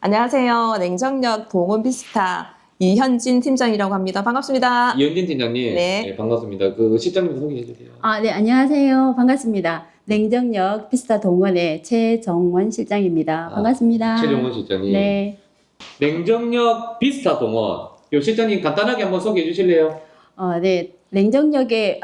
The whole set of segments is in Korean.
안녕하세요. 냉정역 동원 비스타 이현진 팀장이라고 합니다. 반갑습니다. 이현진 팀장님, 네. 네, 반갑습니다. 그 실장님 소개해 주세요. 아, 네, 안녕하세요. 반갑습니다. 냉정역 피스타 동원의 최정원 실장입니다. 아, 반갑습니다. 최종원 실장님. 네. 냉정역 비스타 동원. 요 실장님 간단하게 한번 소개해 주실래요? 어, 네. 냉정역에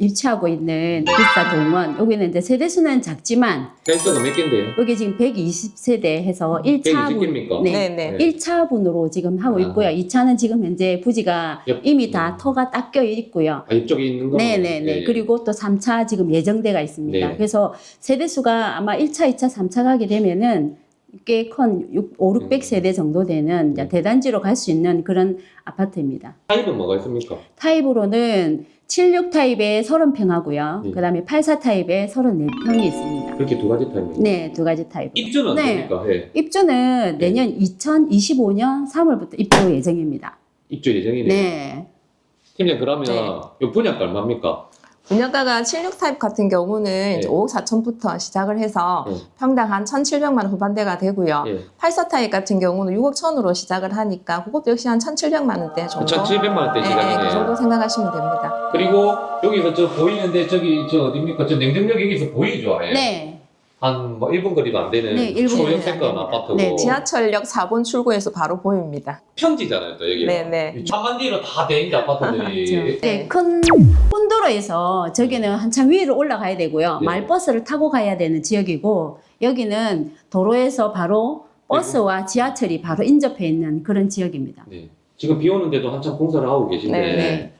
위치하고 있는 피스타 동원. 여기는 이제 세대 수는 작지만 펜스가 몇 개인데요? 여기 지금 120세대 해서 1차 120개입니까? 네. 네 네. 1차분으로 지금 하고 아. 있고요. 2차는 지금 현재 부지가 옆- 이미 다 음. 터가 닦여 있고요. 아, 이쪽에 있는 거? 네네네. 예, 예. 그리고 또 3차 지금 예정대가 있습니다. 네. 그래서 세대 수가 아마 1차, 2차, 3차 가게 되면은 꽤큰 5, 600세대 정도 되는 이제 음. 대단지로 갈 수 있는 그런 아파트입니다. 타입은 뭐가 있습니까? 타입으로는 76 타입에 30평하고요. 네. 그 다음에 84 타입에 34평이 있습니다. 그렇게 두 가지 타입입니다. 네, 두 가지 타입. 입주는 네. 어떻습니까? 예. 입주는 내년 2025년 3월부터 입주 예정입니다. 입주 예정이네요. 네. 팀장 그러면 네. 요 분양가 얼마입니까? 분양가가 76 타입 같은 경우는 이제 네. 5억 4천부터 시작을 해서 네. 평당 한 1,700만 원 후반대가 되고요. 예. 84 타입 같은 경우는 6억 1천으로 시작을 하니까 그것도 역시 한 1,700만 원대 정도. 1,700만 원대 네, 네, 시작이네요. 그 정도 생각하시면 됩니다. 그리고 여기서 저 보이는데 저기 저 어디입니까? 저 냉정역 여기서 보이죠? 아예? 네. 한 뭐 1분 거리도 안 되는 네, 1분 거리도 안 초형태권 됩니다. 아파트고 네, 지하철역 4번 출구에서 바로 보입니다. 평지잖아요 또 여기가 네네. 천만디로 다돼 있는 아파트들이 그렇죠. 네. 네, 큰 혼도로에서 저기는 한참 위로 올라가야 되고요. 네. 말버스를 타고 가야 되는 지역이고 여기는 도로에서 바로 버스와 지하철이 바로 인접해 있는 그런 지역입니다. 네. 지금 비 오는데도 한참 공사를 하고 계신데 네, 네.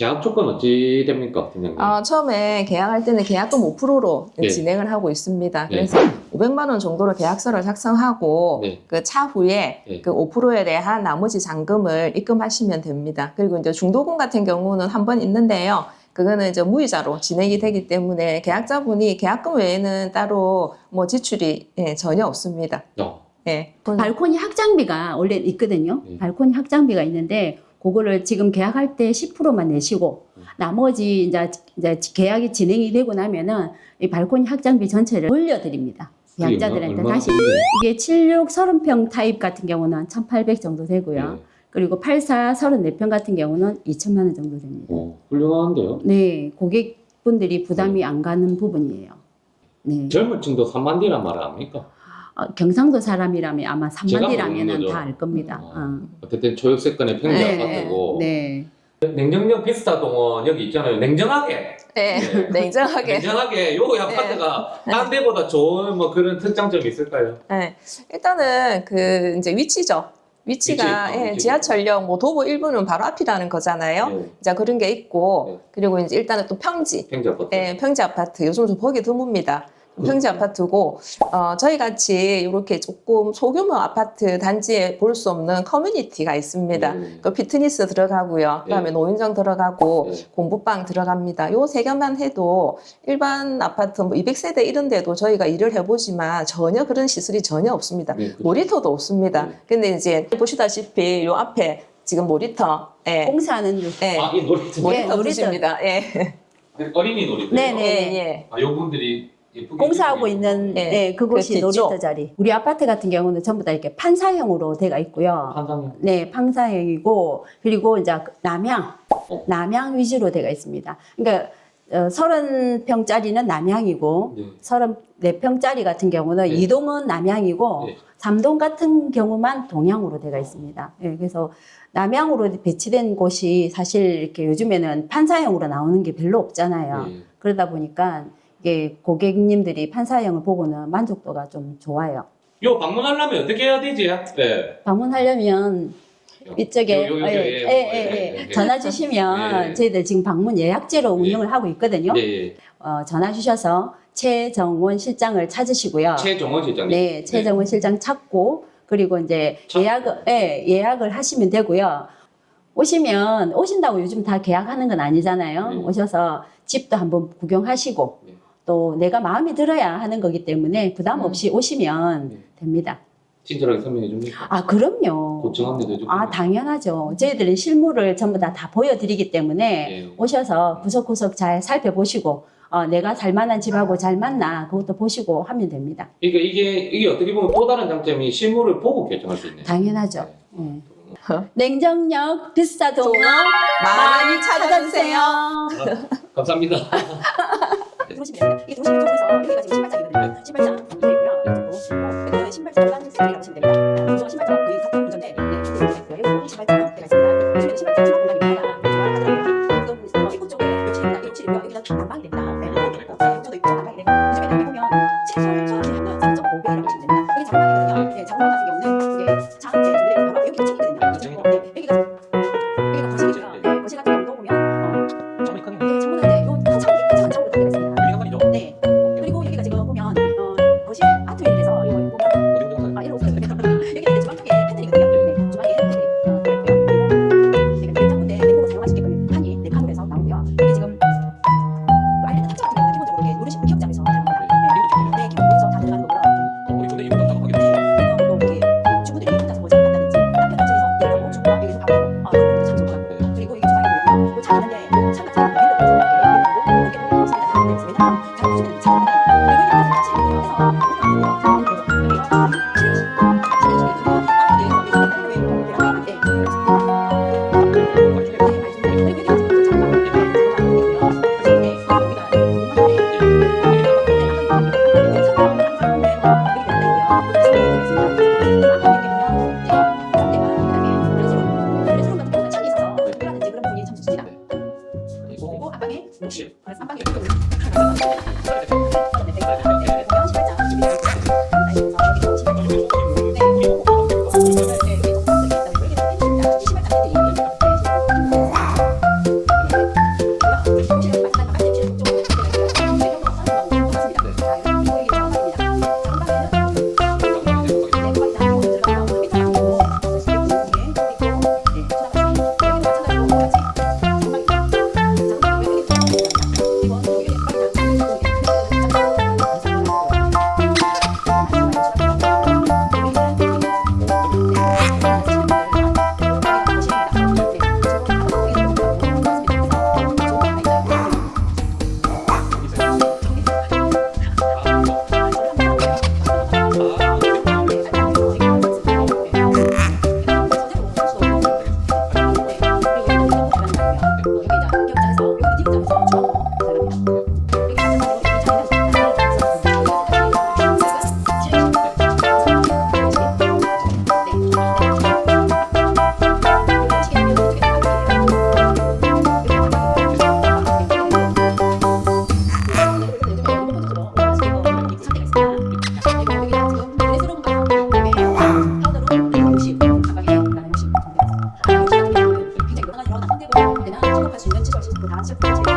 계약 조건 어찌 됩니까 팀장님? 아, 처음에 계약할 때는 계약금 5%로 네. 진행을 하고 있습니다. 네. 그래서 500만 원 정도로 계약서를 작성하고 네. 그 차후에 네. 그 5%에 대한 나머지 잔금을 입금하시면 됩니다. 그리고 이제 중도금 같은 경우는 한 번 있는데요. 그거는 이제 무이자로 진행이 되기 때문에 계약자분이 계약금 외에는 따로 뭐 지출이 예, 전혀 없습니다. 어. 예. 발코니 확장비가 원래 있거든요. 네. 발코니 확장비가 있는데 그거를 지금 계약할 때 10%만 내시고 음. 나머지 이제, 이제 계약이 진행이 되고 나면은 이 발코니 확장비 전체를 계약자들한테 얼마- 다시 이게 76 30평 타입 같은 경우는 1,800 정도 되고요. 네. 그리고 84 34평 같은 경우는 2천만 원 정도 됩니다. 어, 훌륭한데요. 네, 고객분들이 부담이 안 가는 부분이에요. 네. 젊은 층도 3만 디란 말을 압니까? 어, 경상도 사람이라면 아마 3만이라면 거죠. 다알 겁니다. 어. 어. 어쨌든 초역세권의 평지 아파트고 네. 냉정역 비스타 동원 여기 있잖아요. 냉정하게 예. 네. 냉정하게. 냉정하게 요 아파트가 딴 데보다 좋은 뭐 그런 특장점이 있을까요? 네. 일단은 그 이제 위치죠. 위치가 위치, 어, 예, 위치. 지하철역 뭐 도보 1부는 바로 앞이라는 거잖아요. 네. 자 그런 게 있고 네. 그리고 이제 일단은 또 평지. 평지 아파트. 예, 평지 아파트 요즘 좀 보기 드뭅니다. 평지 아파트고 어, 저희 같이 이렇게 조금 소규모 아파트 단지에 볼 수 없는 커뮤니티가 있습니다. 네. 그 피트니스 들어가고요. 그다음에 네. 노인정 들어가고 네. 공부방 들어갑니다. 요 세 개만 해도 일반 아파트 뭐 200세대 이런 데도 저희가 일을 해보지만 전혀 그런 시설이 전혀 없습니다. 네, 그렇죠. 놀이터도 없습니다. 네. 근데 이제 보시다시피 요 앞에 지금 놀이터, 예, 공사하는 예, 아, 이 놀이터. 뭐- 놀이터 놀이터. 보십니다. 예, 어린이 놀이터. 네, 네. 예, 예. 아, 요분들이 공사하고 있는 네. 네, 그곳이 그 뒤쪽. 놀이터 자리. 우리 아파트 같은 경우는 전부 다 이렇게 판사형으로 돼가 있고요. 한상형. 네, 판사형이고 그리고 이제 남향, 어. 남향 위주로 돼가 있습니다. 그러니까 어, 30평짜리는 남향이고 네. 34평짜리 같은 경우는 네. 이동은 남향이고 네. 삼동 같은 경우만 동향으로 돼가 있습니다. 예, 그래서 남향으로 배치된 곳이 사실 이렇게 요즘에는 판사형으로 나오는 게 별로 없잖아요. 네. 그러다 보니까 이게 고객님들이 판사형을 보고는 만족도가 좀 좋아요. 요 방문하려면 어떻게 해야 되지? 네. 방문하려면 이쪽에 요, 요, 요, 예, 요, 예, 요, 예, 예, 예. 예. 전화 주시면 예. 저희들 지금 방문 예약제로 예. 운영을 하고 있거든요. 네. 어, 전화 주셔서 최정원 실장을 찾으시고요. 최정원 실장님. 네, 최정원 실장 찾고 그리고 이제 찾고. 예약을 예, 예약을 하시면 되고요. 오시면 오신다고 요즘 다 계약하는 건 아니잖아요. 네. 오셔서 집도 한번 구경하시고 네. 또 내가 마음이 들어야 하는 거기 때문에 부담 음. 없이 오시면 네. 됩니다. 친절하게 설명해 줍니까? 아, 그럼요. 안내도 해주고. 아, 당연하죠. 저희들은 실물을 전부 다 다 보여드리기 때문에 네. 오셔서 구석구석 잘 살펴보시고 어, 내가 살 만한 집하고 잘 맞나 그것도 보시고 하면 됩니다. 그러니까 이게 이게 어떻게 보면 또 다른 장점이 실물을 보고 결정할 수 있는. 당연하죠. 예. 냉정력 비싸 동어 많이 찾아주세요. 감사합니다. 이 도시 쪽에서 여기가 지금. 신발장 对，咱们这个每个月的这个现金流量，我们都要跟大家进行一个这个账面的确认。Now's your project.